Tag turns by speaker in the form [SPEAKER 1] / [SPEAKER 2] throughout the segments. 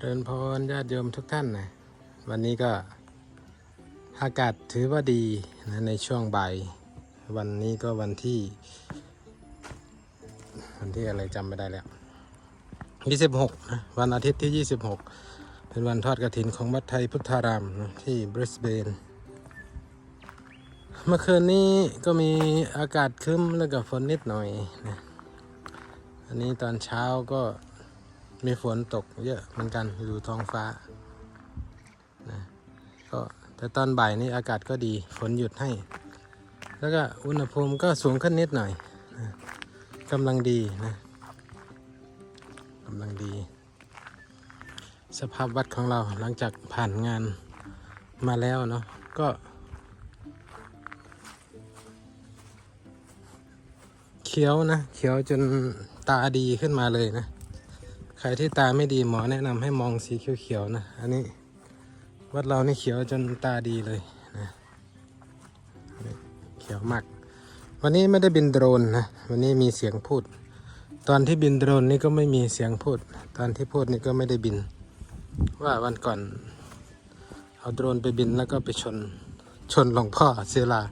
[SPEAKER 1] เริญพรญาติโยมทุกท่านนะวันนี้ก็อากาศถือว่าดีนะในช่วงบ่าย วันนี้ก็วันที่ วันที่อะไรจำไม่ได้แล้ว26นะวันอาทิตย์ที่ 26 เป็นวันทอดกระถินของวัดไทยพุทธารามนะที่บริสเบน เมื่อคืนนี้ก็มีอากาศครึ้มแล้วก็ฝนนิดหน่อยนะอันนี้ตอนเช้าก็ มีฝนตกเยอะเหมือนกันอยู่ท้องฟ้านะก็แต่ตอนบ่ายนี้อากาศก็ดีฝนหยุดให้ แล้วก็อุณหภูมิก็สูงขึ้นนิดหน่อยนะกำลังดีนะกำลังดี สภาพวัดของเราหลังจากผ่านงานมาแล้วเนาะก็เขียวนะเขียวจนตาดีขึ้นมาเลยนะ รที่ตาไม่ดีหมอแนะนำให้มองสีเขียวๆนะ อันนี้วัดเรานี่เขียวจนตาดีเลยนะเขียวมาก วันนี้ไม่ได้บินโดรนนะ วันนี้มีเสียงพูด ตอนที่บินโดรนนี่ก็ไม่มีเสียงพูด ตอนที่พูดนี่ก็ไม่ได้บิน ว่าวันก่อนเอาโดรนไปบินแล้วก็ไปชนชนหลวงพ่อเสลา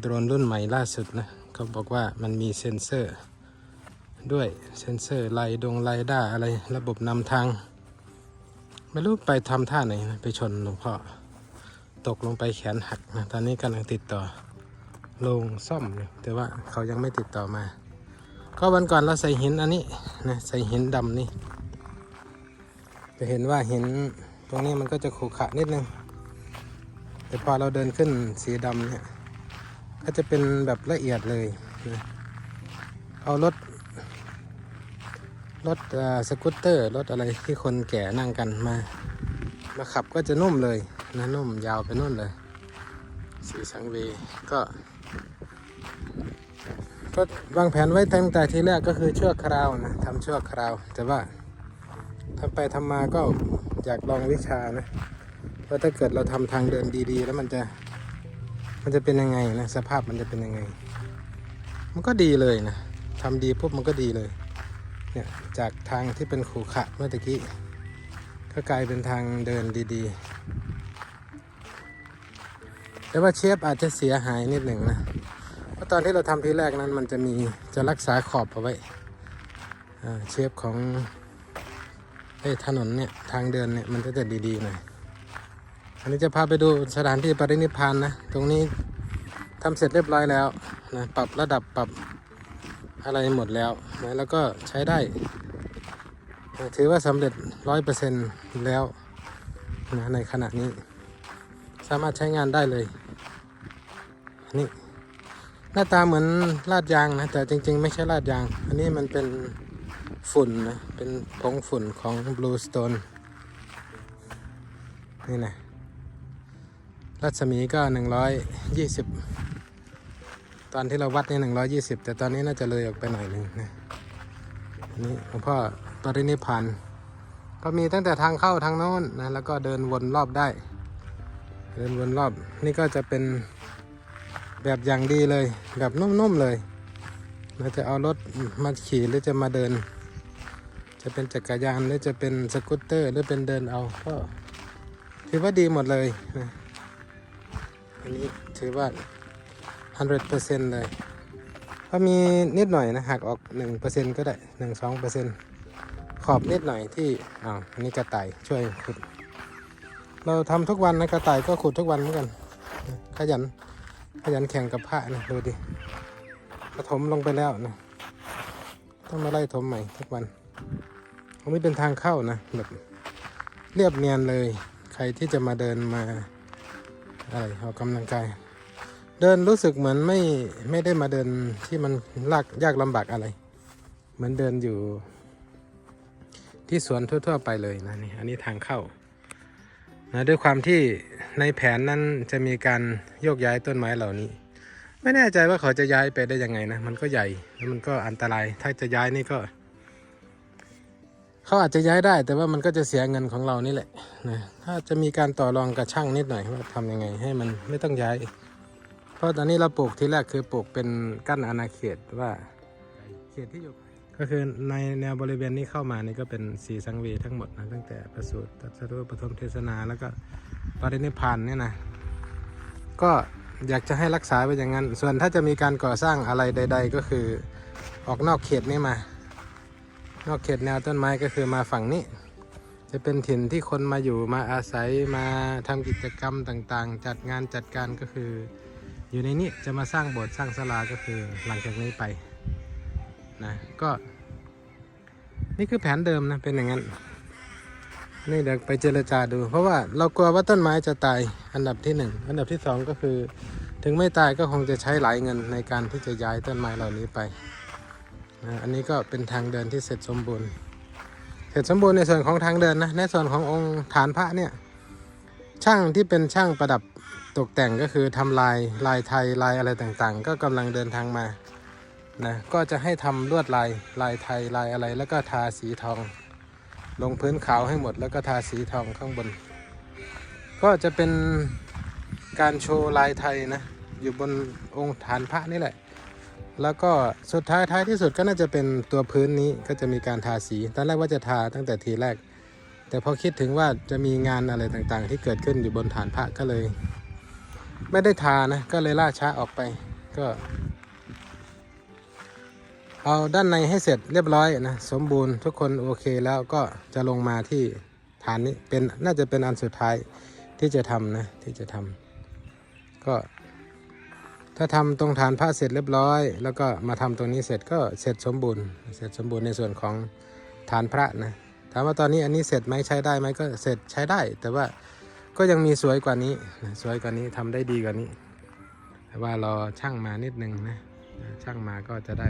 [SPEAKER 1] โดรนรุ่นใหม่ล่าสุดนะเขาบอกว่ามันมีเซ็นเซอร์ ด้วยเซ็นเซอร์ไลดงไลด้าอะไรระบบนำทาง ไม่รู้ไปทำท่าไหนนะไปชนหลวงพ่อตกลงไปแขนหักนะตอนนี้กำลังติดต่อลงซ่อมอยู่แต่ว่าเขายังไม่ติดต่อมา ก็วันก่อนเราใส่หินอันนี้นะใส่หินดำนี่จะเห็นว่าหินตรงนี้มันก็จะขรุขระนิดนึง แต่พอเราเดินขึ้นสีดำเนี่ยก็จะเป็นแบบละเอียดเลยนะเอารถ รถสกูตเตอร์ รถอะไรที่คนแก่นั่งกันมา มาขับก็จะนุ่มเลยนะนุ่มยาวไปนู่นเลย สีสังเวก็ก็วางแผนไว้ตั้งแต่ทีแรกก็คือชั่วคราวนะทำชั่วคราว แต่ว่าทำไปทำมาก็อยากลองวิชานะว่าถ้าเกิดเราทำทางเดินดี ๆ แล้วมันจะมันจะเป็นยังไงนะสภาพมันจะเป็นยังไง มันก็ดีเลยนะทำดีปุ๊บมันก็ดีเลย เนี่ยจากทางที่เป็นขรุขระเมื่อกี้ ก็กลายเป็นทางเดินดีๆ แต่ว่าเชฟอาจจะเสียหายนิดหนึ่งนะเพราะตอนที่เราทำทีแรกนั้น มันจะมีจะรักษาขอบเอาไว้เชฟของไอ้ถนนเนี่ยทางเดินเนี่ยมันก็จะดีๆหน่อยอันนี้จะพาไปดูสถานที่ปรินิพพานนะ ตรงนี้ทำเสร็จเรียบร้อยแล้วนะปรับระดับปรับ อะไรหมดแล้วนะแล้วก็ใช้ได้ ถือว่าสำเร็จร้อยเปอร์เซ็นต์แล้วนะในขณะนี้ สามารถใช้งานได้เลย นี่หน้าตาเหมือนลาดยางนะ แต่จริง ๆ ไม่ใช่ลาดยาง อันนี้มันเป็นฝุ่นนะ เป็นผงฝุ่นของ Blue Stone นี่นะรัศมีก็หนึ่งร้อยยี่สิบ ตอนที่เราวัดนี่หนึ่งร้อยี่สิบแต่ตอนนี้น่าจะเลยออกไปหน่อยหนึ่งนะอันนี้หลวงพ่อปรินิพพานก็มีตั้งแต่ทางเข้าทางโน้นนะแล้วก็เดินวนรอบได้ เดินวนรอบนี่ก็จะเป็นแบบอย่างดีเลยแบบนุ่มๆเลยเราจะเอารถมาขี่หรือจะมาเดิน จะเป็นจักรยานหรือจะเป็นสกูตเตอร์หรือเป็นเดินเอาก็ถือว่าดีหมดเลยนะอันนี้ถือว่า 100%เลยก็มีนิดหน่อยนะหักออก 1%ก็ได้ 1-2%ขอบนิดหน่อยที่อ้าวนนี้กระต่ายช่วยขุด เราทำทุกวันนะกระต่ายก็ขุดทุกวันเหมือนกัน ขยันขยันแข่งกับพระนะดูดิกระถมลงไปแล้วนะต้องมาไล่ถมใหม่ทุกวันตรงนี้เป็นทางเข้านะแบบเรียบเนียนเลย ใครที่จะมาเดินมาอะไรออกกำลังกาย เดินรู้สึกเหมือนไม่ไม่ได้มาเดินที่มันลากยากลำบากอะไร เหมือนเดินอยู่ ที่สวนทั่ว ๆ ไปเลยนะนี่อันนี้ทางเข้านะด้วยความที่ในแผนนั้นจะมีการโยกย้ายต้นไม้เหล่านี้ ไม่แน่ใจว่าเขาจะย้ายไปได้ยังไงนะมันก็ใหญ่แล้วมันก็อันตรายถ้าจะย้ายนี่ก็เขาอาจจะย้ายได้ แต่ว่ามันก็จะเสียเงินของเรานี่แหละนะถ้าจะมีการต่อรองกับช่างนิดหน่อยว่าทำยังไงให้มันไม่ต้องย้าย เพราะตอนนี้เราปลูกที่แรกคือปลูกเป็นกั้นอาณาเขตว่า เขตที่อยู่ก็คือในแนวบริเวณนี้เข้ามานี่ก็เป็นสีสังเวยทั้งหมดนะตั้งแต่ประสูติตรัสรู้ปฐมเทศนาแล้วก็ปรินิพานเนี่ยนะก็อยากจะให้รักษาไว้อย่างนั้น ส่วนถ้าจะมีการก่อสร้างอะไรใด ๆ ก็คือออกนอกเขตนี้มา นอกเขตแนวต้นไม้ก็คือมาฝั่งนี้ จะเป็นถิ่นที่คนมาอยู่มาอาศัยมาทำกิจกรรมต่างๆ จัดงานจัดการก็คือ อยู่ในนี้จะมาสร้างโบสถ์สร้างศาลาก็คือหลังจากนี้ไปนะก็ นี่คือแผนเดิมนะเป็นอย่างนั้นนี่เดี๋ยวไปเจรจาดู เพราะว่าเรากลัวว่าต้นไม้จะตายอันดับที่หนึ่งอันดับที่สองก็คือ ถึงไม่ตายก็คงจะใช้หลายเงินในการที่จะย้ายต้นไม้เหล่านี้ไปนะอันนี้ก็เป็นทางเดินที่เสร็จสมบูรณ์เสร็จสมบูรณ์ในส่วนของทางเดินนะในส่วนขององค์ฐานพระเนี่ยช่างที่เป็นช่างประดับ ตกแต่งก็คือทำลายลายไทยลายอะไรต่างๆ ก็กำลังเดินทางมานะก็จะให้ทำลวดลายลายไทยลายอะไรแล้วก็ทาสีทอง ลงพื้นขาวให้หมดแล้วก็ทาสีทองข้างบน ก็จะเป็นการโชว์ลายไทยนะอยู่บนองค์ฐานพระนี่แหละ แล้วก็สุดท้ายท้ายที่สุดก็น่าจะเป็นตัวพื้นนี้ก็จะมีการทาสีตอนแรกว่าจะทาตั้งแต่ทีแรก แต่พอคิดถึงว่าจะมีงานอะไรต่างๆ ที่เกิดขึ้นอยู่บนฐานพระก็เลย ไม่ได้ทานะ ก็เลยล่าช้าออกไป ก็ เอาด้านในให้เสร็จเรียบร้อยนะ สมบูรณ์ทุกคนโอเคแล้วก็จะลงมาที่ฐานนี้เป็นน่าจะเป็นอันสุดท้ายที่จะทำนะ ที่จะทำก็ ถ้าทำตรงฐานพระเสร็จเรียบร้อย แล้วก็มาทำตรงนี้เสร็จก็เสร็จสมบูรณ์ เสร็จสมบูรณ์ในส่วนของฐานพระนะถามว่าตอนนี้อันนี้เสร็จไหมใช้ได้ไหมก็เสร็จใช้ได้ แต่ว่า ก็ยังมีสวยกว่านี้ สวยกว่านี้ทำได้ดีกว่านี้ แต่ว่ารอช่างมานิดนึงนะช่างมาก็จะได้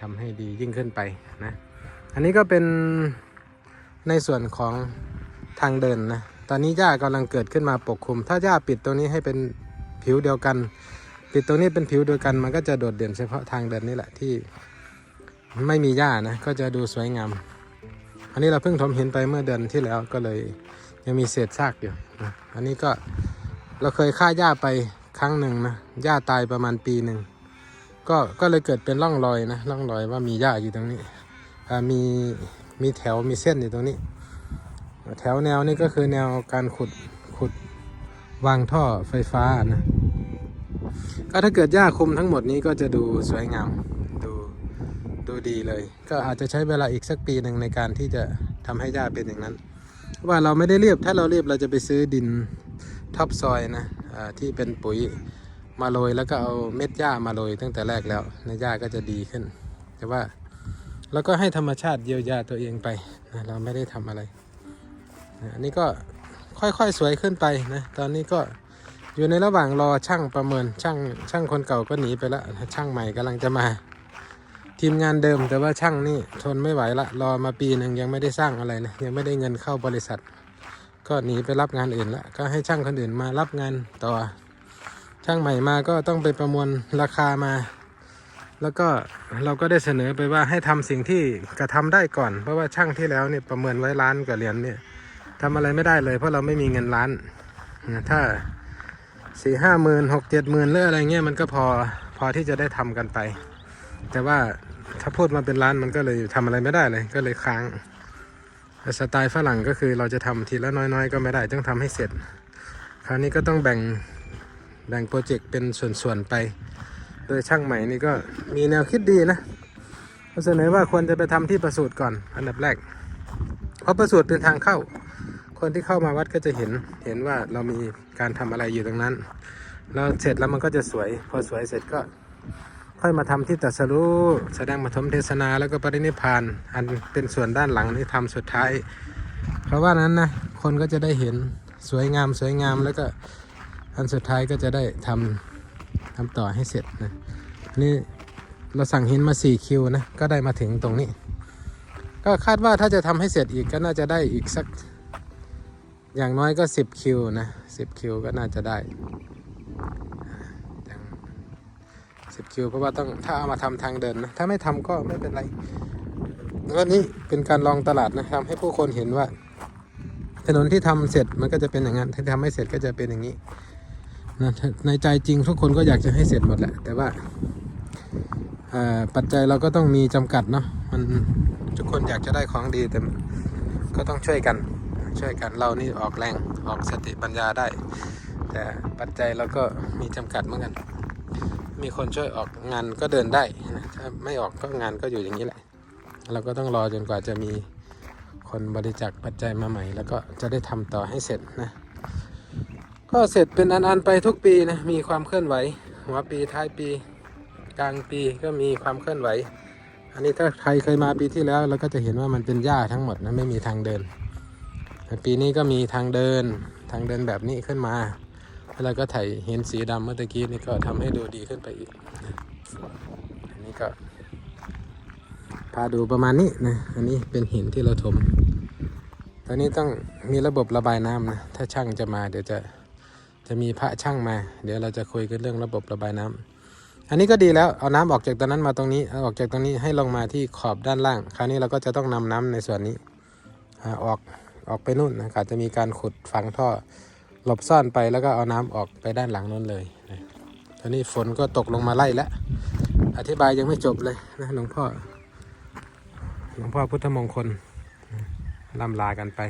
[SPEAKER 1] ทำให้ดียิ่งขึ้นไปนะ อันนี้ก็เป็นในส่วนของทางเดินนะ ตอนนี้หญ้ากำลังเกิดขึ้นมาปกคลุม ถ้าหญ้าปิดตรงนี้ให้เป็นผิวเดียวกัน ปิดตรงนี้เป็นผิวเดียวกัน มันก็จะโดดเด่นเฉพาะทางเดินนี่แหละที่ไม่มีหญ้านะ ก็จะดูสวยงาม อันนี้เราเพิ่งถมเห็นไปเมื่อเดือนที่แล้วก็เลย ยังมีเศษซากอยู่นะอันนี้ก็เราเคยฆ่าหญ้าไปครั้งหนึ่งนะหญ้าตายประมาณปีหนึ่งก็ก็เลยเกิดเป็นร่องรอยนะร่องรอยว่ามีหญ้าอยู่ตรงนี้มีมีแถวมีเส้นอยู่ตรงนี้ แถวแนวนี้ก็คือแนวการขุดขุดวางท่อไฟฟ้านะก็ถ้าเกิดหญ้าคุมทั้งหมดนี้ก็จะดูสวยงามดูดูดีเลย ก็อาจจะใช้เวลาอีกสักปีหนึ่งในการที่จะทำให้หญ้าเป็นอย่างนั้น ว่าเราไม่ได้เรียบถ้าเราเรียบเราจะไปซื้อดินท็อปซอยนะที่เป็นปุ๋ยมาโรยแล้วก็เอาเม็ดหญ้ามาโรยตั้งแต่แรกแล้วในหญ้าก็จะดีขึ้น แต่ว่าเราก็ให้ธรรมชาติเยียวยาตัวเองไปนะเราไม่ได้ทำอะไรนะอันนี้ก็ค่อยๆสวยขึ้นไปนะตอนนี้ก็อยู่ในระหว่างรอช่างประเมินช่างช่างคนเก่าก็หนีไปแล้วช่างใหม่กำลังจะมา ทีมงานเดิมแต่ว่าช่างนี่ทนไม่ไหวละรอมาปีหนึ่งยังไม่ได้สร้างอะไรเลยยังไม่ได้เงินเข้าบริษัท ก็หนีไปรับงานอื่นละก็ให้ช่างคนอื่นมารับงานต่อ ช่างใหม่มาก็ต้องไปประมวลราคามา แล้วก็เราก็ได้เสนอไปว่าให้ทำสิ่งที่กระทำได้ก่อน เพราะว่าช่างที่แล้วเนี่ยประเมินไว้ล้านกว่าเหรียญเนี่ยทำอะไรไม่ได้เลย เพราะเราไม่มีเงินล้านถ้าสี่ห้าหมื่นหกเจ็ดหมื่นหรืออะไรเงี้ยมันก็พอพอที่จะได้ทำกันไป แต่ว่า ถ้าพูดมาเป็นล้านมันก็เลยทำอะไรไม่ได้เลยก็เลยค้างแต่สไตล์ฝรั่งก็คือเราจะทำทีละน้อย ๆ ก็ไม่ได้ต้องทำให้เสร็จ คราวนี้ก็ต้องแบ่งแบ่งโปรเจกต์เป็นส่วนๆไป โดยช่างใหม่นี่ก็มีแนวคิดดีนะเขาเสนอว่าควรจะไปทำที่ประสูตรก่อนอันดับแรก เพราะประสูตรเป็นทางเข้า คนที่เข้ามาวัดก็จะเห็นเห็นว่าเรามีการทำอะไรอยู่ตรงนั้น แล้วเสร็จแล้วมันก็จะสวย พอสวยเสร็จก็ ค่อยมาทำที่ตัสรู้แสดงปฐมเทศนาแล้วก็ปรินิพาน อันเป็นส่วนด้านหลังที่ทำสุดท้าย เพราะว่านั้นนะคนก็จะได้เห็นสวยงามสวยงามแล้วก็อันสุดท้ายก็จะได้ทำทำต่อให้เสร็จนะนี่เราสั่งหินมา4คิวนะก็ได้มาถึงตรงนี้ ก็คาดว่าถ้าจะทำให้เสร็จอีกก็น่าจะได้อีกสักอย่างน้อยก็ 10คิวนะ10คิวก็น่าจะได้อย่าง 10คิวเพราะว่าต้องถ้าเอามาทำทางเดินนะถ้าไม่ทำก็ไม่เป็นไรก็นี่เป็นการลองตลาดนะทำให้ผู้คนเห็นว่า ถนนที่ทำเสร็จมันก็จะเป็นอย่างนั้นถ้าทำไม่เสร็จก็จะเป็นอย่างนี้นะในใจจริงทุกคนก็อยากจะให้เสร็จหมดแหละ แต่ว่าปัจจัยเราก็ต้องมีจำกัดเนาะมันทุกคนอยากจะได้ของดีแต่ก็ต้องช่วยกันช่วยกันเรานี่ออกแรงออกสติปัญญาได้ แต่ปัจจัยเราก็มีจำกัดเหมือนกัน มีคนช่วยออกงานก็เดินได้นะถ้าไม่ออกก็งานก็อยู่อย่างนี้แหละ เราก็ต้องรอจนกว่าจะมีคนบริจาคปัจจัยมาใหม่ แล้วก็จะได้ทำต่อให้เสร็จนะ ก็เสร็จเป็นอันๆไปทุกปีนะ มีความเคลื่อนไหวหัวปีท้ายปีกลางปีก็มีความเคลื่อนไหว อันนี้ถ้าใครเคยมาปีที่แล้วเราก็จะเห็นว่ามันเป็นหญ้าทั้งหมดนะไม่มีทางเดินแต่ปีนี้ก็มีทางเดินทางเดินแบบนี้ขึ้นมา แล้วก็ถ่ายเห็นสีดำเมื่อกี้นี่ก็ทำให้ดูดีขึ้นไปอีก อันนี้ก็พาดูประมาณนี้นะ อันนี้เป็นหินที่เราถม ตอนนี้ต้องมีระบบระบายน้ำนะ ถ้าช่างจะมาเดี๋ยวจะจะมีพระช่างมา เดี๋ยวเราจะคุยกันเรื่องระบบระบายน้ำอันนี้ก็ดีแล้ว เอาน้ำออกจากตรงนั้นมาตรงนี้ เอาออกจากตรงนี้ให้ลงมาที่ขอบด้านล่าง คราวนี้เราก็จะต้องนำน้ำในส่วนนี้อออกออกไปนู่นนะอาจจะมีการขุดฝังท่อ หลบซ่อนไปแล้วก็เอาน้ำออกไปด้านหลังนั้นเลยนะตอนนี้ฝนก็ตกลงมาไล่แล้ว อธิบายยังไม่จบเลยนะหลวงพ่อ หลวงพ่อพุทธมงคลลำลากันไป